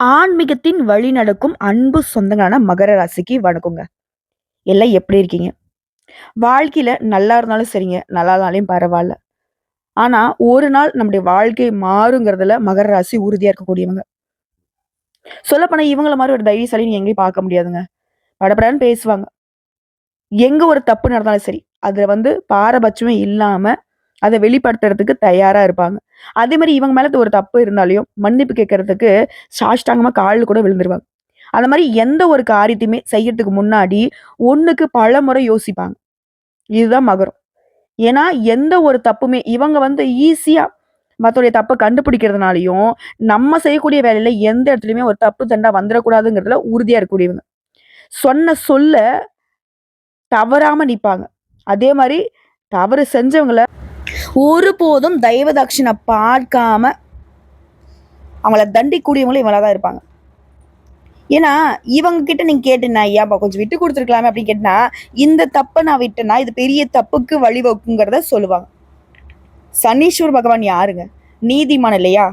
ஆன்மீகத்தின் வழி நடக்கும் அன்பு சொந்தங்களான மகர ராசிக்கு வணக்கங்க. எல்லாம் எப்படி இருக்கீங்க? வாழ்க்கையில நல்லா இருந்தாலும் சரிங்க, நல்லா இருந்தாலும் பரவாயில்ல ஆனா, ஒரு நாள் நம்முடைய வாழ்க்கை மாறுங்கிறதுல மகர ராசி உறுதியா இருக்கக்கூடியவங்க. சொல்லப்போனா இவங்கள மாதிரி ஒரு தைரியசாலி நீ எங்கேயும் பார்க்க முடியாதுங்க. படபடன்னு பேசுவாங்க. எங்க ஒரு தப்பு நடந்தாலும் சரி, அதுல வந்து பாரபட்சமே இல்லாம அதை வெளிப்படுத்துறதுக்கு தயாராக இருப்பாங்க. அதே மாதிரி இவங்க மேலே ஒரு தப்பு இருந்தாலையும் மன்னிப்பு கேட்கறதுக்கு சாஷ்டாங்கமாக காலில் கூட விழுந்துருவாங்க. அந்த மாதிரி எந்த ஒரு காரியத்தையுமே செய்யறதுக்கு முன்னாடி 1க்கு பலமுறை யோசிப்பாங்க. இதுதான் மகரம். ஏன்னா, எந்த ஒரு தப்புமே இவங்க வந்து ஈஸியாக மற்றோடைய தப்பை கண்டுபிடிக்கிறதுனாலையும் நம்ம செய்யக்கூடிய வேலையில எந்த இடத்துலையுமே ஒரு தப்பு தண்டா வந்துடக்கூடாதுங்கிறதுல உறுதியாக இருக்கக்கூடியவங்க. சொன்ன சொல்ல தவறாமல் நிற்பாங்க அதே மாதிரி தவறு செஞ்சவங்களை ஒருபோதும் தெய்வ தட்சிணை பார்க்காம அவங்கள தண்டிக்கூடியவங்களும் இவங்களா தான் இருப்பாங்க. ஏன்னா, இவங்க கிட்ட நீங்க கேட்டுனா "ஐயாப்பா கொஞ்சம் விட்டு கொடுத்துருக்கலாமே அப்படின்னு கேட்டீங்கன்னா, இந்த தப்பை நான் விட்டேன்னா, இது பெரிய தப்புக்கு வழிவகுக்குங்கிறத சொல்லுவாங்க. சனீஸ்வர் பகவான் யாருங்க? நீதிமான் இல்லையா?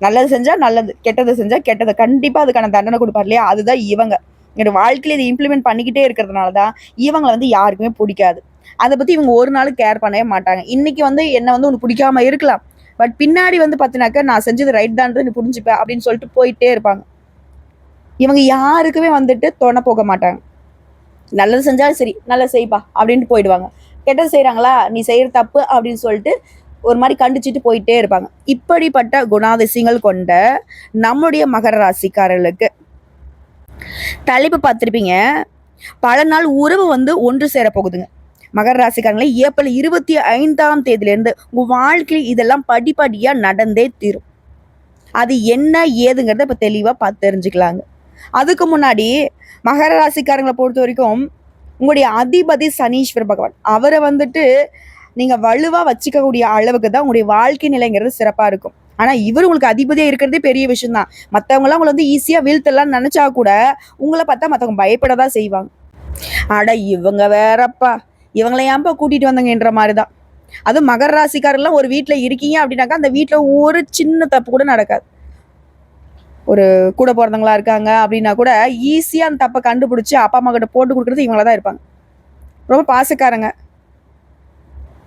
நல்லது செஞ்சா நல்லது, கெட்டது செஞ்சா கெட்டது. கண்டிப்பா அதுக்கான தண்டனை கொடுப்பார் இல்லையா? அதுதான் இவங்க. என்னோட வாழ்க்கையில இதை இம்ப்ளிமெண்ட் பண்ணிக்கிட்டே இருக்கிறதுனால தான், இவங்களை வந்து யாருக்குமே பிடிக்காது அதை பற்றி இவங்க ஒரு நாளும் கேர் பண்ணவே மாட்டாங்க. இன்னைக்கு வந்து என்னை வந்து உனக்கு பிடிக்காம இருக்கலாம். பட் பின்னாடி வந்து பார்த்தினாக்கா நான் செஞ்சது ரைட் தான்றது நீ புரிஞ்சுப்பேன் அப்படின்னு சொல்லிட்டு போயிட்டே இருப்பாங்க. இவங்க யாருக்குமே வந்துட்டு தொண போக மாட்டாங்க. நல்லது செஞ்சாலும் சரி, நல்லா செய்ப்பா அப்படின்ட்டு போயிடுவாங்க. கெட்டது செய்கிறாங்களா நீ செய்கிற தப்பு அப்படின்னு சொல்லிட்டு ஒரு மாதிரி கண்டிச்சுட்டு போயிட்டே இருப்பாங்க. இப்படிப்பட்ட குணாதிசயங்கள் கொண்ட நம்முடைய மகர ராசிக்காரர்களுக்கு தலைப்பு பார்த்துருப்பீங்க பல நாள் உறவு வந்து ஒன்று சேர போகுதுங்க. மகர ராசிக்காரங்களே ஏப்ரல் 25ஆம் தேதியிலிருந்து உங்க வாழ்க்கையில் இதெல்லாம் படிப்படியா நடந்தே தீரும். அது என்ன ஏதுங்கிறத இப்ப தெளிவா பார்த்து தெரிஞ்சுக்கலாங்க. அதுக்கு முன்னாடி மகர ராசிக்காரங்களை பொறுத்த வரைக்கும் உங்களுடைய அதிபதி சனீஸ்வர பகவான். அவரை வந்துட்டு நீங்க வலுவா வச்சுக்கக்கூடிய அளவுக்கு தான் உங்களுடைய வாழ்க்கை நிலைங்கிறது சிறப்பா இருக்கும். ஆனா, இவர் உங்களுக்கு அதிபதியா இருக்கிறதே பெரிய விஷயம் தான். உங்களை வந்து ஈஸியா வீழ்த்தலாம் நினச்சா கூட, உங்களை பார்த்தா மத்தவங்க பயப்பட தான் செய்வாங்க. அட இவங்க வேறப்பா! இவங்களை ஏன்பா கூட்டிட்டு வந்தங்கன்ற மாதிரி தான். அதுவும் மகர ராசிக்காரெல்லாம் ஒரு வீட்டில் இருக்கீங்க அப்படின்னாக்கா, அந்த வீட்டில் ஒரு சின்ன தப்பு கூட நடக்காது. ஒரு கூட பிறந்தவங்களா இருக்காங்க அப்படின்னா கூட, ஈஸியாக அந்த தப்பை கண்டுபிடிச்சி அப்பா, அம்மா கிட்ட போட்டு கொடுக்குறது இவங்கள தான் இருப்பாங்க. ரொம்ப பாசக்காரங்க.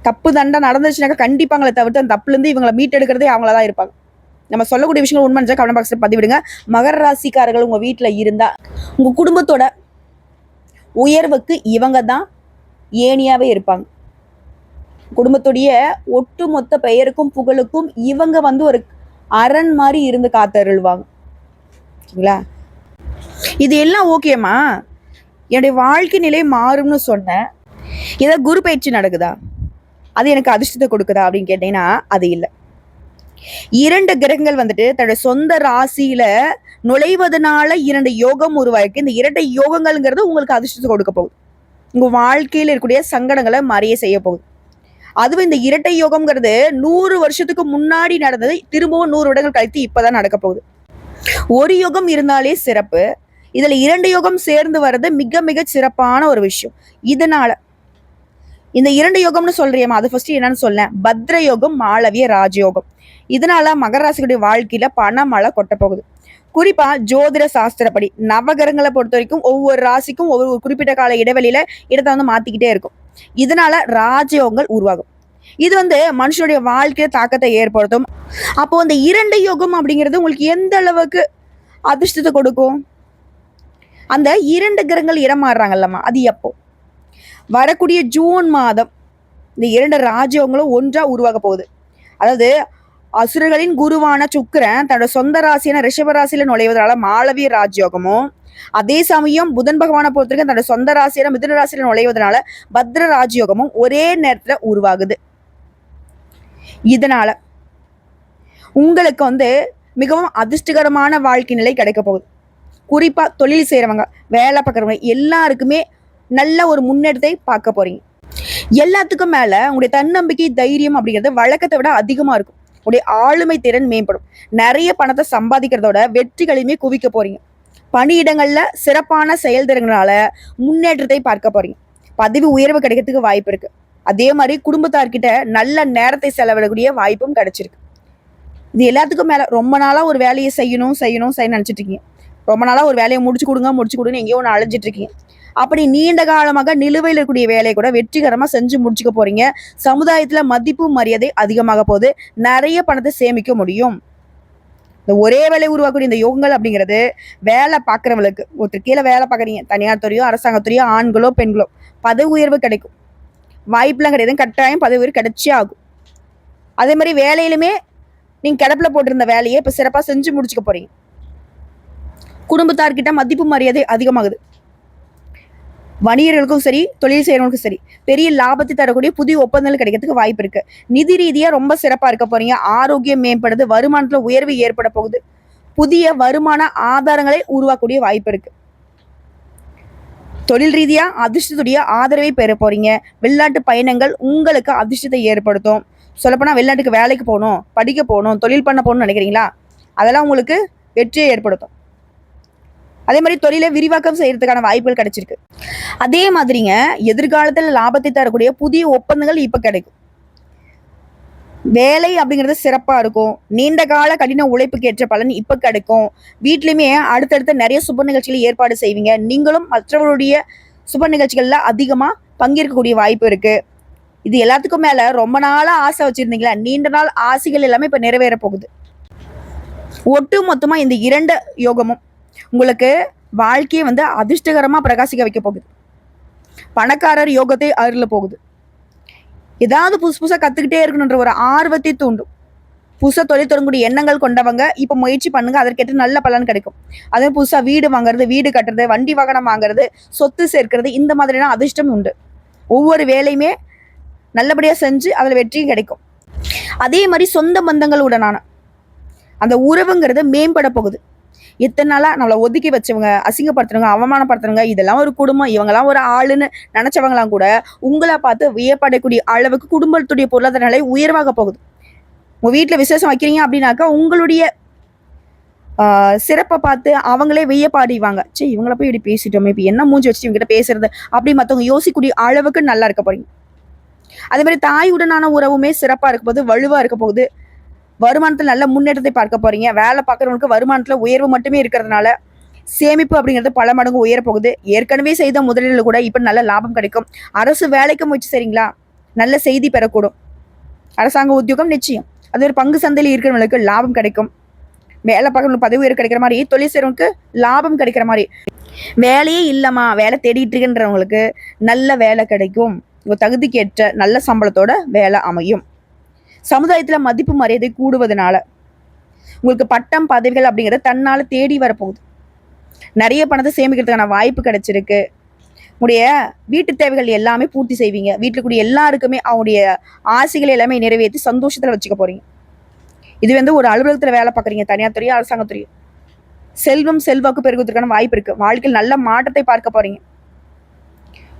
தப்பு தண்டை நடந்துச்சுனாக்கா கண்டிப்பாங்களே தவிர்த்து அந்த தப்புலேருந்து இவங்களை மீட்டெடுக்கிறதே அவங்கள தான் இருப்பாங்க. நம்ம சொல்லக்கூடிய விஷயங்கள் உண்மை நினச்சா கமெண்ட் பாக்ஸில் பதிவிடுங்க. மகர ராசிக்காரர்கள் உங்கள் வீட்டில் இருந்தால் உங்கள் குடும்பத்தோட உயர்வுக்கு இவங்க தான் ஏனியாவே இருப்பாங்க. குடும்பத்துடைய ஒட்டுமொத்த பெயருக்கும், புகழுக்கும் இவங்க வந்து ஒரு அரண் மாதிரி இருந்து காத்தருள்வாங்க. சரிங்களா? இது எல்லாம் ஓகேம்மா. என்னுடைய வாழ்க்கை நிலை மாறும்னு சொன்னேன். ஏதாவது குரு பயிற்சி நடக்குதா? அது எனக்கு அதிர்ஷ்டத்தை கொடுக்குதா அப்படின்னு கேட்டீங்கன்னா, அது இல்லை இரண்டு கிரகங்கள் வந்துட்டு தன்னோட சொந்த ராசியில நுழைவதனால இரண்டு யோகம் உருவாயிருக்கு. இந்த இரண்டு யோகங்கள்ங்கிறது உங்களுக்கு அதிர்ஷ்டத்தை கொடுக்க போகுது. உங்கள் வாழ்க்கையில் இருக்கக்கூடிய சங்கடங்களை மறைய செய்ய போகுது. அதுவும் இந்த இரட்டை யோகம்ங்கிறது நூறு வருஷத்துக்கு முன்னாடி நடந்தது. திரும்பவும் நூறு வருடங்கள் கழித்து இப்போதான் நடக்க போகுது. ஒரு யோகம் இருந்தாலே சிறப்பு. இதில் இரண்டு யோகம் சேர்ந்து வர்றது மிக மிக சிறப்பான ஒரு விஷயம். இதனால இந்த இரண்டு யோகம்னு சொல்றியம்மா அது ஃபர்ஸ்ட் என்னன்னு சொல்லேன். பத்ர யோகம், மாளவிய ராஜயோகம். இதனால மகராசிகளுடைய வாழ்க்கையில பணமழை கொட்ட போகுது. குறிப்பா ஜோதிட சாஸ்திரப்படி நவகிரங்களை பொறுத்த வரைக்கும் ஒவ்வொரு ராசிக்கும் ஒவ்வொரு குறிப்பிட்ட கால இடைவெளியில இடத்தை வந்து மாத்திக்கிட்டே இருக்கும். இதனால ராஜயோகங்கள் உருவாகும். இது வந்து மனுஷனுடைய வாழ்க்கையில தாக்கத்தை ஏற்படுத்தும். அப்போ அந்த இரண்டு யோகம் அப்படிங்கிறது உங்களுக்கு எந்த அளவுக்கு அதிர்ஷ்டத்தை கொடுக்கும்? அந்த இரண்டு கிரகங்கள் இடம் மாறுறாங்கல்லம்மா, அது எப்போ? வரக்கூடிய ஜூன் மாதம் இந்த இரண்டு ராஜ்யங்களும் ஒன்றா உருவாக போகுது. அதாவது அசுரர்களின் குருவான சுக்கிரன் தன்னோட சொந்த ராசியான ரிஷப ராசியில நுழைவதனால மாளவிய ராஜயோகமும், அதே சமயம் புதன் பகவான பொறுத்தவரைக்கும் தன்னோட சொந்த ராசியான மிதுன ராசியில நுழைவதனால பத்ர ராஜயோகமும் ஒரே நேரத்துல உருவாகுது. இதனால உங்களுக்கு வந்து மிகவும் அதிர்ஷ்டகரமான வாழ்க்கை நிலை கிடைக்க போகுது. குறிப்பா தொழில் செய்யறவங்க வேலை பார்க்குறவங்க எல்லாருக்குமே நல்ல ஒரு முன்னேற்றத்தை பார்க்க போறீங்க. எல்லாத்துக்கும் மேல உங்களுடைய தன்னம்பிக்கை, தைரியம் அப்படிங்கிறது வழக்கத்தை விட அதிகமா இருக்கும். உடைய ஆளுமை திறன் மேம்படும். நிறைய பணத்தை சம்பாதிக்கிறதோட வெற்றிகளையுமே குவிக்க போறீங்க. பணியிடங்கள்ல சிறப்பான செயல்திறங்களால முன்னேற்றத்தை பார்க்க போறீங்க. பதவி உயர்வு கிடைக்கிறதுக்கு வாய்ப்பு இருக்கு. அதே மாதிரி குடும்பத்தார்கிட்ட நல்ல நேரத்தை செலவிடக்கூடிய வாய்ப்பும் கிடைச்சிருக்கு. இது எல்லாத்துக்கும் மேல ரொம்ப நாளா ஒரு வேலையை செய்யணும் செய்யணும் செய்ய நினைச்சிட்டு இருக்கீங்க ரொம்ப நாளாக ஒரு வேலையை முடிச்சு கொடுங்க முடிச்சு கொடுங்கன்னு எங்கேயோ ஒன்று அழைஞ்சிட்டு இருக்கீங்க. அப்படி நீண்ட காலமாக நிலுவையில் இருக்கக்கூடிய வேலையை கூட வெற்றிகரமாக செஞ்சு முடிச்சுக்க போறீங்க. சமுதாயத்தில் மதிப்பு மரியாதை அதிகமாக போகுது நிறைய பணத்தை சேமிக்க முடியும். இந்த ஒரே வேலை உருவாக்கக்கூடிய இந்த யோகங்கள் அப்படிங்கிறது வேலை பார்க்குறவங்களுக்கு ஒருத்தர் கீழே வேலை பார்க்குறீங்க தனியார் துறையோ அரசாங்கத்துறையோ ஆண்களோ பெண்களோ பதவி உயர்வு கிடைக்கும். வாய்ப்புலாம் கிடையாது கட்டாயம் பதவி உயர்வு கிடைச்சே ஆகும். அதே மாதிரி வேலையிலுமே நீங்கள் கிடப்பில் போட்டிருந்த வேலையை இப்போ சிறப்பாக செஞ்சு முடிச்சுக்க போகிறீங்க குடும்பத்தார்கிட்ட மதிப்பு மரியாதை அதிகமாகுது. வணிகர்களுக்கும் சரி தொழில் செய்யறவங்களுக்கும் சரி பெரிய லாபத்தை தரக்கூடிய புதிய ஒப்பந்தங்கள் கிடைக்கிறதுக்கு வாய்ப்பு இருக்கு. நிதி ரீதியா ரொம்ப சிறப்பா இருக்க போறீங்க. ஆரோக்கியம் மேம்படுது வருமானத்துல உயர்வு ஏற்பட போகுது. புதிய வருமான ஆதாரங்களை உருவாக்கக்கூடிய வாய்ப்பு இருக்கு. தொழில் ரீதியா அதிர்ஷ்டத்துடைய ஆதரவை பெற போறீங்க. வெளிநாட்டு பயணங்கள் உங்களுக்கு அதிர்ஷ்டத்தை ஏற்படுத்தும். சொல்லப்போனா வெளிநாட்டுக்கு வேலைக்கு போகணும் படிக்க போகணும் தொழில் பண்ண போகணும்னு நினைக்கிறீங்களா? அதெல்லாம் உங்களுக்கு வெற்றியை ஏற்படுத்தும். அதே மாதிரி தொழிலை விரிவாக்கம் செய்யறதுக்கான வாய்ப்புகள் கிடைச்சிருக்கு. அதே மாதிரிங்க எதிர்காலத்தில் லாபத்தை தரக்கூடிய புதிய ஒப்பந்தங்கள் இப்போ கிடைக்கும். வேலை அப்படிங்கிறது சிறப்பாக இருக்கும். நீண்ட கால கடின உழைப்புக்கு ஏற்ற பலன் இப்போ கிடைக்கும். வீட்லையுமே அடுத்தடுத்த நிறைய சுப நிகழ்ச்சிகளை ஏற்பாடு செய்வீங்க. நீங்களும் மற்றவருடைய சுப நிகழ்ச்சிகளில் அதிகமாக பங்கேற்கக்கூடிய வாய்ப்பு இருக்கு. இது எல்லாத்துக்கும் மேல ரொம்ப நாளாக ஆசை வச்சிருந்தீங்களா? நீண்ட நாள் ஆசைகள் எல்லாமே இப்போ நிறைவேற போகுது. ஒட்டு மொத்தமாக இந்த இரண்டு யோகமும் உங்களுக்கு வாழ்க்கையை வந்து அதிர்ஷ்டகரமா பிரகாசிக்க வைக்க போகுது. பணக்காரர் யோகத்தை அருள போகுது. ஏதாவது புதுசு புதுசாக கற்றுக்கிட்டே இருக்கணுன்ற ஒரு ஆர்வத்தை தூண்டும். புதுசாக தொழில் தொடங்கக்கூடிய எண்ணங்கள் கொண்டவங்க இப்போ முயற்சி பண்ணுங்க அதற்கேற்ற நல்ல பலன் கிடைக்கும். அதே புதுசாக வீடு வாங்குறது வீடு கட்டுறது வண்டி வாகனம் வாங்குறது சொத்து சேர்க்கிறது இந்த மாதிரியான அதிர்ஷ்டம் உண்டு. ஒவ்வொரு வேலையுமே நல்லபடியாக செஞ்சு அதில் வெற்றியும் கிடைக்கும். அதே மாதிரி சொந்த பந்தங்களுடனான அந்த உறவுங்கிறது மேம்பட போகுது. இத்தனை நாளாக நம்மளை ஒதுக்கி வச்சவங்க அசிங்கப்படுத்துறவங்க அவமானப்படுத்துறவங்க இதெல்லாம் ஒரு குடும்பம். இவங்கெல்லாம் ஒரு ஆளுன்னு நினச்சவங்களாம் கூட உங்களை பார்த்து வியப்படக்கூடிய அளவுக்கு குடும்பத்துடைய பொருளாதார நிலை உயர்வாக போகுது. உங்கள் வீட்டில் விசேஷம் வைக்கிறீங்க அப்படின்னாக்கா உங்களுடைய சிறப்பை பார்த்து அவங்களே வியப்பாடிவாங்க. சே இவங்கள போய் இப்படி பேசிட்டோமே இப்போ என்ன மூஞ்சி வச்சு இவங்ககிட்ட பேசுறது அப்படி மற்றவங்க யோசிக்கக்கூடிய அளவுக்கு நல்லா இருக்க போறீங்க. அதே மாதிரி தாயுடனான உறவுமே சிறப்பாக இருக்க போகுது வலுவாக இருக்க போகுது. வருமானத்தில் நல்ல முன்னேற்றத்தை பார்க்க போறீங்க. வேலை பார்க்குறவங்களுக்கு வருமானத்தில் உயர்வு மட்டுமே இருக்கிறதுனால சேமிப்பு அப்படிங்கிறது பல மடங்கு உயர போகுது. ஏற்கனவே செய்த முதலீடுல கூட இப்போ நல்ல லாபம் கிடைக்கும். அரசு வேலைக்கு முயற்சி சரிங்களா நல்ல செய்தி பெறக்கூடும். அரசாங்க உத்தியோகம் நிச்சயம். அது ஒரு பங்கு சந்தையில் இருக்கிறவங்களுக்கு லாபம் கிடைக்கும். வேலை பார்க்கறவங்களுக்கு பதவி உயர்வு கிடைக்கிற மாதிரி தொழில் செய்கிறவங்களுக்கு லாபம் கிடைக்கிற மாதிரி. வேலையே இல்லைம்மா. வேலை தேடிட்டு இருக்குன்றவங்களுக்கு நல்ல வேலை கிடைக்கும். உங்கள் தகுதிக்கேற்ற நல்ல சம்பளத்தோட வேலை அமையும். சமுதாயத்தில் மதிப்பு மரியாதை கூடுவதனால உங்களுக்கு பட்டம் பதவிகள் அப்படிங்கிறத தன்னால் தேடி வரப்போகுது. நிறைய பணத்தை சேமிக்கிறதுக்கான வாய்ப்பு கிடைச்சிருக்கு. உடைய வீட்டு தேவைகள் எல்லாமே பூர்த்தி செய்வீங்க. வீட்டில் கூடிய எல்லாருக்குமே அவங்களுடைய ஆசைகள் எல்லாமே நிறைவேற்றி சந்தோஷத்தில் வச்சுக்க போறீங்க. இது வந்து ஒரு அலுவலகத்தில் வேலை பார்க்குறீங்க. தனியார் துறையோ அரசாங்கத்துறையோ செல்வம் செல்வாக்கு பெருகுவதற்கான வாய்ப்பு இருக்கு. வாழ்க்கையில் நல்ல மாற்றத்தை பார்க்க போறீங்க.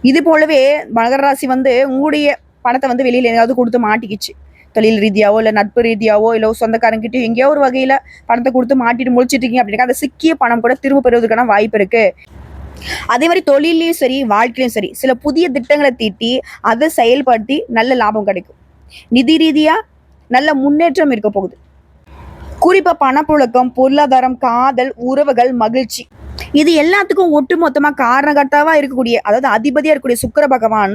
இது போலவே மகர ராசி வந்து உங்களுடைய பணத்தை வந்து வெளியில் எதாவது கொடுத்து மாட்டிக்கிச்சு. தொழில் ரீதியாவோ இல்லை நட்பு ரீதியாவோ இல்லை சொந்தக்காரங்கிட்டயோ எங்கேயோ ஒரு வகையில பணத்தை கொடுத்து மாட்டிட்டு முடிச்சிட்டு இருக்கீங்க அப்படின்னா அந்த சிக்கிய பணம் கூட திரும்ப பெறுவதற்கான வாய்ப்பு இருக்கு. அதே மாதிரி தொழிலையும் சரி வாழ்க்கையிலும் சரி சில புதிய திட்டங்களை தீட்டி அதை செயல்படுத்தி நல்ல லாபம் கிடைக்கும். நிதி ரீதியா நல்ல முன்னேற்றம் இருக்க போகுது. குறிப்பா பணப்புழக்கம் பொருளாதாரம் காதல் உறவுகள் மகிழ்ச்சி. இது எல்லாத்துக்கும் ஒட்டுமொத்தமா காரணகர்த்தாவாக இருக்கக்கூடிய அதாவது அதிபதியா இருக்கக்கூடிய சுக்கிர பகவான்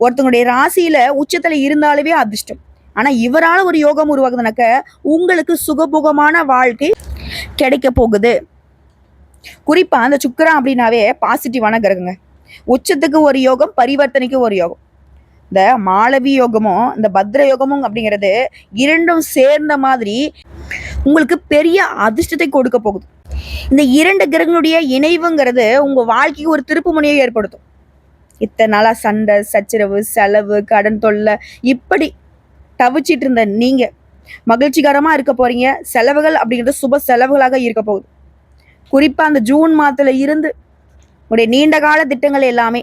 ஒருத்தங்களுடைய ராசியில உச்சத்தில் இருந்தாலுமே அதிர்ஷ்டம். ஆனா இவரால ஒரு யோகம் உருவாகுதுனாக்க உங்களுக்கு சுகபோகமான வாழ்க்கை கிடைக்க போகுது. குறிப்பா அந்த சுக்கரம் அப்படின்னாவே பாசிட்டிவான கிரகங்க. உச்சத்துக்கு ஒரு யோகம் பரிவர்த்தனைக்கு ஒரு யோகம். இந்த மாளவி யோகமும் இந்த பத்ர யோகமும் அப்படிங்கிறது இரண்டும் சேர்ந்த மாதிரி உங்களுக்கு பெரிய அதிர்ஷ்டத்தை கொடுக்க போகுது. இந்த இரண்டு கிரகங்களுடைய இணைவுங்கிறது உங்க வாழ்க்கைக்கு ஒரு திருப்பு முனையை ஏற்படுத்தும். இத்தனை நாளா சண்டை சச்சரவு செலவு கடன் தொல்லை இப்படி தவிச்சிட்டு இருந்த நீங்க. மகிழ்ச்சிகரமா இருக்க போறீங்க. செலவுகள் அப்படிங்கிறது சுப செலவுகளாக இருக்க போகுது. குறிப்பா அந்த ஜூன் மாதத்துல இருந்து உங்களுடைய நீண்ட கால திட்டங்கள் எல்லாமே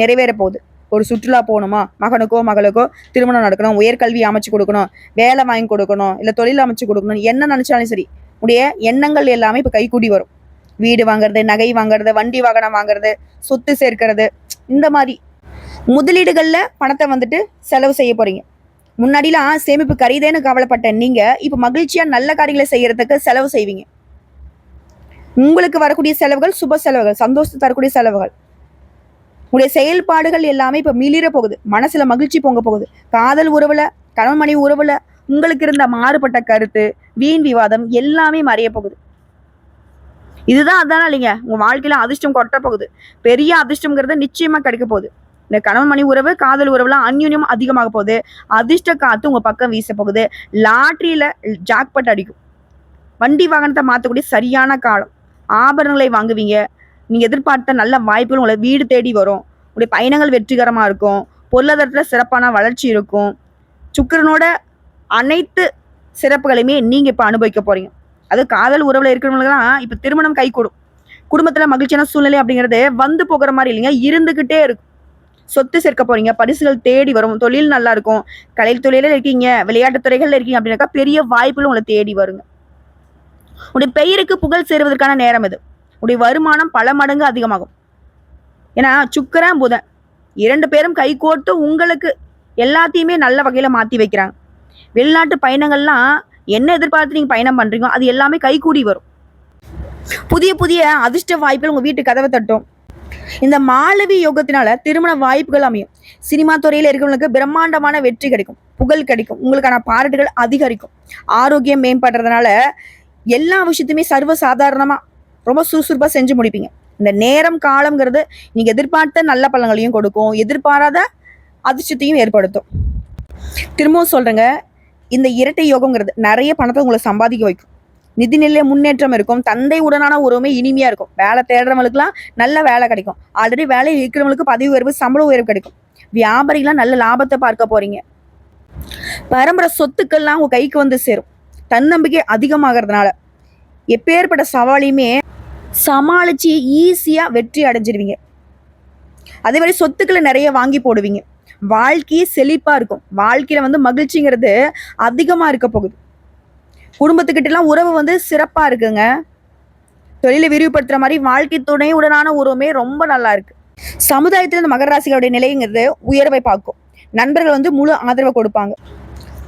நிறைவேற போகுது. ஒரு சுற்றுலா போகணுமா? மகனுக்கோ மகளுக்கோ திருமணம் நடக்கணும். உயர்கல்வி அமைச்சு கொடுக்கணும். வேலை வாங்கி கொடுக்கணும். இல்லை தொழில் அமைச்சு கொடுக்கணும் என்ன நினைச்சாலும் சரி உடைய எண்ணங்கள் எல்லாமே இப்போ கைகூடி வரும். வீடு வாங்குறது நகை வாங்குறது வண்டி வாகனம் வாங்குறது சொத்து சேர்க்கிறது இந்த மாதிரி முதலீடுகளில் பணத்தை வந்துட்டு செலவு செய்ய போறீங்க. முன்னாடிலாம் சேமிப்பு கரிதேன்னு கவலைப்பட்ட நீங்க இப்ப மகிழ்ச்சியா நல்ல காரியங்களை செய்யறதுக்கு செலவு செய்வீங்க. உங்களுக்கு வரக்கூடிய செலவுகள் சுப செலவுகள் சந்தோஷத்தை தரக்கூடிய செலவுகள். உங்களுடைய செயல்பாடுகள் எல்லாமே இப்ப மிளிர போகுது. மனசுல மகிழ்ச்சி பொங்க போகுது. காதல் உறவுல கணவன் மனைவி உறவுல உங்களுக்கு இருந்த மாறுபட்ட கருத்து வீண் விவாதம் எல்லாமே மறைய போகுது. இதுதான் அதானா இல்லைங்க. உங்க வாழ்க்கையில அதிர்ஷ்டம் கொட்ட போகுது. பெரிய அதிர்ஷ்டம்ங்கிறது நிச்சயமா கிடைக்க போகுது. இந்த கணவன் மணி உறவு காதல் உறவுலாம் அந்யூன்யம் அதிகமாக போகுது. அதிர்ஷ்ட காத்து உங்க பக்கம் வீச போகுது. லாட்ரியில ஜாக்பட் அடிக்கும். வண்டி வாகனத்தை மாற்றக்கூடிய சரியான காலம். ஆபரணங்களை வாங்குவீங்க. நீங்க எதிர்பார்த்த நல்ல வாய்ப்புகள் உங்களை வீடு தேடி வரும். உங்களுடைய பயணங்கள் வெற்றிகரமா இருக்கும். பொருளாதாரத்தில் சிறப்பான வளர்ச்சி இருக்கும். சுக்கரனோட அனைத்து சிறப்புகளையுமே நீங்கள் இப்போ அனுபவிக்க போகிறீங்க அது காதல் உறவில் இருக்கிறவங்களுக்குலாம் இப்போ திருமணம் கைகூடும். குடும்பத்தில் மகிழ்ச்சியான சூழ்நிலை அப்படிங்கிறது வந்து போகிற மாதிரி இல்லைங்க. இருந்துக்கிட்டே இருக்கும். சொத்து சேர்க்க போறீங்க பரிசுகள் தேடி வரும் தொழில் நல்லா இருக்கும் கலை இருக்கீங்க விளையாட்டு துறைகள்ல இருக்கீங்க அப்படின்னாக்கா பெரிய வாய்ப்புகள் உங்களை தேடி வருங்க. உடைய பெயருக்கு புகழ் சேருவதற்கான நேரம் இது. உடைய வருமானம் பல மடங்கு அதிகமாகும். ஏன்னா சுக்கரன் புதன் இரண்டு பேரும் கைகோர்த்து உங்களுக்கு எல்லாத்தையுமே நல்ல வகையில மாத்தி வைக்கிறாங்க. வெளிநாட்டு பயணங்கள்லாம் என்ன எதிர்பார்த்து நீங்க பயணம் பண்றீங்களோ அது எல்லாமே கைகூடி வரும். புதிய புதிய அதிர்ஷ்ட வாய்ப்புகள் உங்க வீட்டு கதவை தட்டும். இந்த மாளவி யோகத்தினால திருமண வாய்ப்புகள் அமையும். சினிமா துறையில் இருக்கிறவங்களுக்கு பிரம்மாண்டமான வெற்றி கிடைக்கும். புகழ் கிடைக்கும். உங்களுக்கான பாராட்டுகள் அதிகரிக்கும். ஆரோக்கியம் மேம்படுறதுனால எல்லா விஷயத்தையுமே சர்வ சாதாரணமா ரொம்ப சுறுசுறுப்பா செஞ்சு முடிப்பீங்க. இந்த நேரம் காலம்ங்கிறது நீங்க எதிர்பார்த்த நல்ல பழங்களையும் கொடுக்கும். எதிர்பாராத அதிர்ஷ்டத்தையும் ஏற்படுத்தும். திரும்பவும் சொல்றேங்க. இந்த இரட்டை யோகங்கிறது நிறைய பணத்தை உங்களை சம்பாதிக்க வைக்கும். நிதிநிலை முன்னேற்றம் இருக்கும். தந்தை உடனான உறவுமே இனிமையா இருக்கும். வேலை தேடுறவங்களுக்குலாம் நல்ல வேலை கிடைக்கும். ஆல்ரெடி வேலை இருக்கிறவங்களுக்கு பதவி உயர்வு சம்பள உயர்வு கிடைக்கும். வியாபாரிகளாம் நல்ல லாபத்தை பார்க்க போறீங்க. பரம்பரை சொத்துக்கள்லாம் உங்க கைக்கு வந்து சேரும். தன்னம்பிக்கை அதிகமாகறதுனால. எப்பேற்பட்ட சவாலையுமே சமாளிச்சு ஈஸியா வெற்றி அடைஞ்சிருவீங்க. அதே மாதிரி சொத்துக்களை நிறைய வாங்கி போடுவீங்க. வாழ்க்கையே செழிப்பா இருக்கும். வாழ்க்கையில வந்து மகிழ்ச்சிங்கிறது அதிகமா இருக்க போகுது. குடும்பத்துக்கிட்ட எல்லாம் உறவு வந்து சிறப்பா இருக்குங்க. தொழிலை விரிவுபடுத்துற மாதிரி வாழ்க்கை துணையுடனான உறவுமே ரொம்ப நல்லா இருக்கு. சமுதாயத்துல இந்த மகர ராசிகளுடைய நிலைங்கிறது உயர்வை பார்க்கும். நண்பர்கள் வந்து முழு ஆதரவை கொடுப்பாங்க.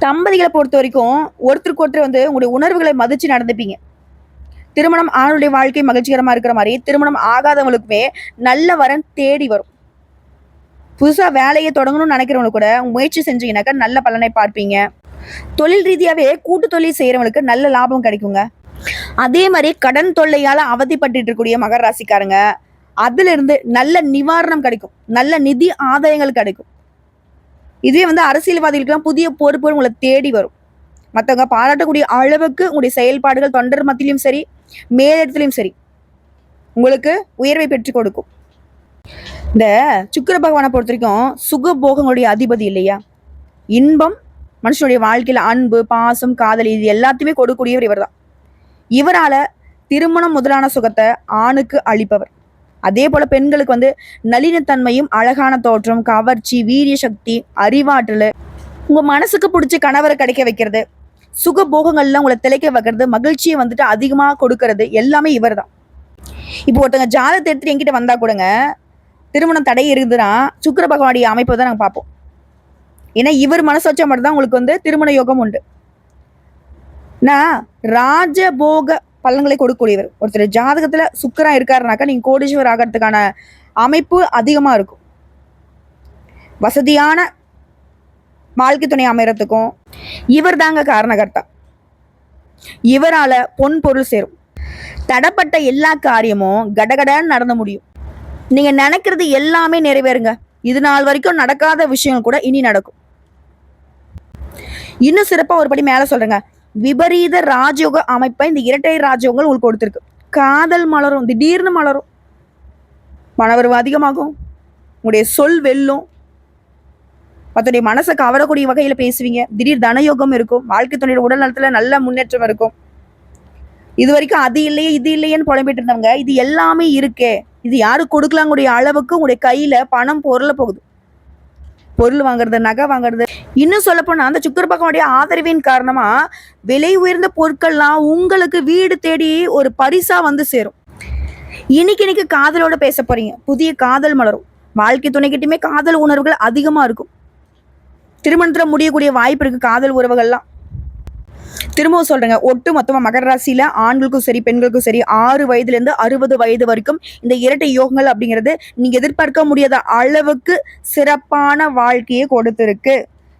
தம்பதிகளை பொறுத்த வரைக்கும் ஒருத்தருக்கு ஒருத்தர் வந்து உங்களுடைய உணர்வுகளை மதிச்சு நடந்துப்பீங்க. திருமணம் ஆணுடைய வாழ்க்கை மகிழ்ச்சிகரமா இருக்கிற மாதிரி திருமணம் ஆகாதவங்களுக்குமே நல்ல வரன் தேடி வரும். புதுசா வேலையை தொடங்கணும்னு நினைக்கிறவங்களுக்கு கூட முயற்சி செஞ்சீங்கன்னாக்கா நல்ல பலனை பார்ப்பீங்க. தொழில் ரீதியாவே கூட்டு தொழில் செய்யறவங்களுக்கு நல்ல லாபம் கிடைக்குங்க. அதே மாதிரி கடன் தொல்லையால அவதிப்பட்டு இருக்கக்கூடிய மகர ராசிக்காரங்க அதுல இருந்து நல்ல நிவாரணம் கிடைக்கும். நல்ல நிதி ஆதாயங்கள் கிடைக்கும். இதுவே வந்து அரசியல்வாதிகளுக்கெல்லாம் புதிய பொறுப்புகள் உங்களை தேடி வரும். மற்றவங்க பாராட்டக்கூடிய அளவுக்கு உங்களுடைய செயல்பாடுகள் தொண்டர் மத்தியிலும் சரி மேலிடத்துலையும் சரி உங்களுக்கு உயர்வை பெற்றுக் கொடுக்கும். இந்த சுக்கிர பகவானை பொறுத்த வரைக்கும் சுக போகங்களுடைய அதிபதி இல்லையா? இன்பம் மனுஷனுடைய வாழ்க்கையில் அன்பு பாசம் காதல் இது எல்லாத்தையுமே கொடுக்கக்கூடியவர் இவர்தான். இவரால திருமணம் முதலான சுகத்தை ஆணுக்கு அளிப்பவர். அதே போல பெண்களுக்கு வந்து நளினத்தன்மையும் அழகான தோற்றம் கவர்ச்சி வீரிய சக்தி அறிவாற்றல் உங்க மனசுக்கு பிடிச்ச கணவரை கிடைக்க வைக்கிறது. சுக போகங்கள்ல உங்களை திளைக்க வைக்கிறது மகிழ்ச்சியை வந்துட்டு அதிகமா கொடுக்கறது எல்லாமே இவர்தான். இப்போ ஒருத்தங்க ஜாதகத்தை எடுத்துட்டு என்கிட்ட வந்தா கூடங்க திருமணம் தடை இருக்குதுன்னா சுக்கிர பகவானுடைய அமைப்பை தான் நாங்கள் பார்ப்போம். ஏன்னா இவர் மனசு வச்ச மட்டும் தான் உங்களுக்கு வந்து திருமண யோகம் உண்டு. நான் ராஜபோக பலன்களை கொடுக்கக்கூடியவர். ஒருத்தர் ஜாதகத்துல சுக்கரா இருக்காருனாக்கா நீங்க கோடீஸ்வர் ஆகிறதுக்கான அமைப்பு அதிகமா இருக்கும். வசதியான வாழ்க்கை துணை அமையறதுக்கும் இவர் தாங்க காரணகர்த்தா. இவரால பொன் பொருள் சேரும். தடப்பட்ட எல்லா காரியமும் கடகடன்னு நடந்து முடியும். நீங்க நினைக்கிறது எல்லாமே நிறைவேறுங்க. இது நாள் வரைக்கும் நடக்காத விஷயங்கள் கூட இனி நடக்கும். இன்னும் சிறப்பாக ஒரு படி மேலே சொல்கிறேங்க விபரீத ராஜயோக அமைப்பை இந்த இரட்டை ராஜயோகங்கள் உங்களுக்கு கொடுத்துருக்கு. காதல் மலரும் திடீர்னு மலரும். மனவரவு அதிகமாகும். உங்களுடைய சொல் வெல்லும். மற்றடைய மனசை கவரக்கூடிய வகையில் பேசுவீங்க. திடீர் தனயோகம் இருக்கும். வாழ்க்கை துணையோட உடல் நலத்தில் நல்ல முன்னேற்றம் இருக்கும். இது வரைக்கும் அது இல்லையே இது இல்லையேன்னு புலம்பிட்டு இருந்தவங்க இது எல்லாமே இருக்கே. இது யாரு கொடுக்கலாங்கக்கூடிய அளவுக்கு உங்களுடைய கையில பணம் பொருள போகுது. பொருள் வாங்குறது நகை வாங்குறது இன்னும் சொல்ல போனா அந்த சுக்கர பகவானுடைய ஆதரவின் காரணமா விலை உயர்ந்த பொருட்கள்லாம் உங்களுக்கு வீடு தேடி ஒரு பரிசா வந்து சேரும். இன்னைக்கு இன்னைக்கு காதலோட பேச போறீங்க. புதிய காதல் மலரும். வாழ்க்கை துணைக்கிட்டுமே காதல் உணர்வுகள் அதிகமா இருக்கும். திருமணத்தில் முடியக்கூடிய வாய்ப்பு இருக்குது காதல் உறவுகள்லாம். திரும்பவும் சொல்றேங்க ஒட்டு மொத்தமாக மகர ராசியில ஆண்களுக்கும் சரி பெண்களுக்கும் சரி ஆறு வயதுலேருந்து அறுபது வயது வரைக்கும் இந்த இரட்டை யோகங்கள் அப்படிங்கிறது நீங்க எதிர்பார்க்க முடியாத அளவுக்கு சிறப்பான வாழ்க்கையை கொடுத்துருக்கு.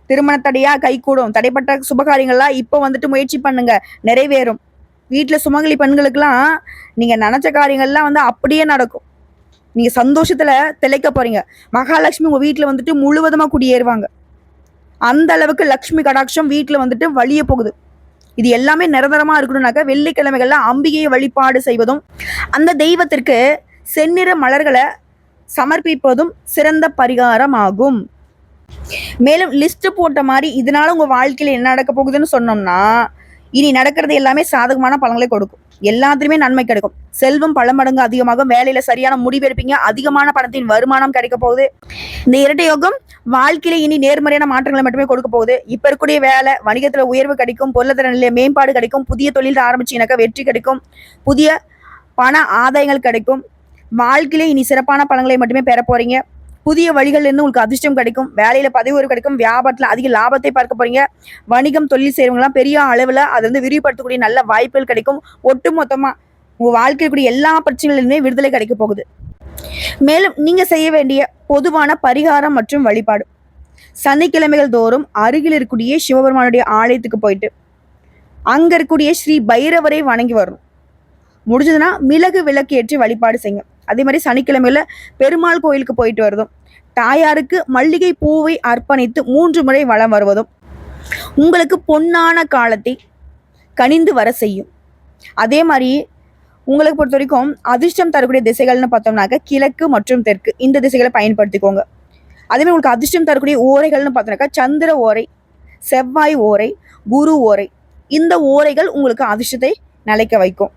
திருமண தடையா கைகூடும். தடைப்பட்ட சுபகாரியங்கள்லாம் இப்போ வந்துட்டு முயற்சி பண்ணுங்க. நிறைவேறும். வீட்டில் சுமங்கலி பெண்களுக்கெல்லாம் நீங்க நினைச்ச காரியங்கள்லாம் வந்து அப்படியே நடக்கும். நீங்க சந்தோஷத்துல திளைக்க போறீங்க. மகாலட்சுமி உங்க வீட்டில் வந்துட்டு முழுவதுமா குடியேறுவாங்க. அந்த அளவுக்கு லக்ஷ்மி கடாட்சம் வீட்டில் வந்துட்டு வழிய போகுது. இது எல்லாமே நிரந்தரமா இருக்கணும்னாக்க வெள்ளிக்கிழமைகள்ல அம்பிகையை வழிபாடு செய்வதும் அந்த தெய்வத்திற்கு செந்நிற மலர்களை சமர்ப்பிப்பதும் சிறந்த பரிகாரம் ஆகும். மேலும் லிஸ்ட் போட்ட மாதிரி இதனால உங்க வாழ்க்கையில என்ன நடக்க போகுதுன்னு சொன்னோம்னா இனி நடக்கிறது எல்லாமே சாதகமான பலன்களை கொடுக்கும். எல்லாத்துலயுமே நன்மை கிடைக்கும். செல்வம் பல மடங்கு அதிகமாகும். வேலையில சரியான முடிவு எடுப்பீங்க. அதிகமான பணத்தின் வருமானம் கிடைக்க போகுது. இந்த இரட்டை யோகம் வாழ்க்கையில இனி நேர்மறையான மாற்றங்களை மட்டுமே கொடுக்க போகுது. இப்ப இருக்கக்கூடிய வேலை வணிகத்துல உயர்வு கிடைக்கும். பொருளாதார நிலைய மேம்பாடு கிடைக்கும். புதிய தொழில் ஆரம்பிச்சீங்கன்னாக்கா வெற்றி கிடைக்கும். புதிய பண ஆதாயங்கள் கிடைக்கும். வாழ்க்கையில இனி சிறப்பான பலன்களை மட்டுமே பெற போறீங்க. புதிய வழிகள்ல இருந்து உங்களுக்கு அதிர்ஷ்டம் கிடைக்கும். வேலையில பதவி உயர்வு கிடைக்கும். வியாபாரத்துல அதிக லாபத்தை பார்க்க போறீங்க. வணிகம் தொழில் செய்யறவங்கலாம் பெரிய அளவுல அதை வந்து விரிவுபடுத்தக்கூடிய நல்ல வாய்ப்புகள் கிடைக்கும். ஒட்டு மொத்தமா உங்க வாழ்க்கையில் கூடிய எல்லா பிரச்சனைகளிலுமே விடுதலை கிடைக்க போகுது. மேலும் நீங்க செய்ய வேண்டிய பொதுவான பரிகாரம் மற்றும் வழிபாடு. சனிக்கிழமைகள் தோறும் அருகில் இருக்கக்கூடிய சிவபெருமானுடைய ஆலயத்துக்கு போயிட்டு அங்க இருக்கக்கூடிய ஸ்ரீ பைரவரை வணங்கி வரணும். முடிஞ்சதுன்னா மிளகு விளக்கு ஏற்றி வழிபாடு செய்யும் அதே மாதிரி சனிக்கிழமையில பெருமாள் கோயிலுக்கு போயிட்டு வருதும். தாயாருக்கு மல்லிகை பூவை அர்ப்பணித்து மூன்று முறை வலம் வருவதும். உங்களுக்கு பொன்னான காலத்தை கனிந்து வர செய்யும். அதே மாதிரி உங்களுக்கு பொறுத்த வரைக்கும் அதிர்ஷ்டம் தரக்கூடிய திசைகள்னு பார்த்தோம்னாக்க கிழக்கு மற்றும் தெற்கு இந்த திசைகளை பயன்படுத்திக்கோங்க. அதே மாதிரி உங்களுக்கு அதிர்ஷ்டம் தரக்கூடிய ஓரைகள்னு பார்த்தோம்னாக்கா சந்திர ஓரை செவ்வாய் ஓரை குரு ஓரை இந்த ஓரைகள் உங்களுக்கு அதிர்ஷ்டத்தை நிலைக்க வைக்கும்.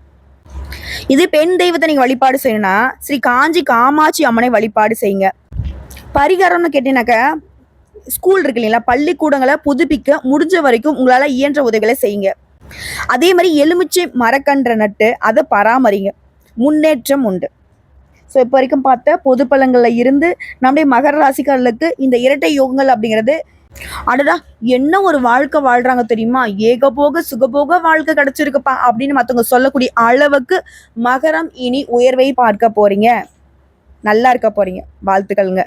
இது பெண் தெய்வத்தை நீங்கள் வழிபாடு செய்யணும்னா ஸ்ரீ காஞ்சி காமாட்சி அம்மனை வழிபாடு செய்யுங்க. பரிகாரம்னு கேட்டீங்கன்னாக்க ஸ்கூல் இருக்கு இல்லைங்களா பள்ளிக்கூடங்களை புதுப்பிக்க முடிஞ்ச வரைக்கும் உங்களால் இயன்ற உதவிகளை செய்யுங்க. அதே மாதிரி எலுமிச்சை மரக்கன்ற நட்டு அதை பராமரிங்க. முன்னேற்றம் உண்டு. ஸோ இப்போ வரைக்கும் பார்த்த பொது பலங்களில் இருந்து நம்முடைய மகர ராசிக்காரர்களுக்கு இந்த இரட்டை யோகங்கள் அப்படிங்கிறது அடடா என்ன ஒரு வாழ்க்கை வாழ்றாங்க தெரியுமா? ஏகபோக சுகபோக வாழ்க்கை கிடைச்சிருக்குப்பா அப்படின்னு மற்றவங்க சொல்லக்கூடிய அளவுக்கு மகரம் இனி உயர்வை பார்க்க போறீங்க. நல்லா இருக்க போறீங்க. வாழ்த்துக்கள்ங்க.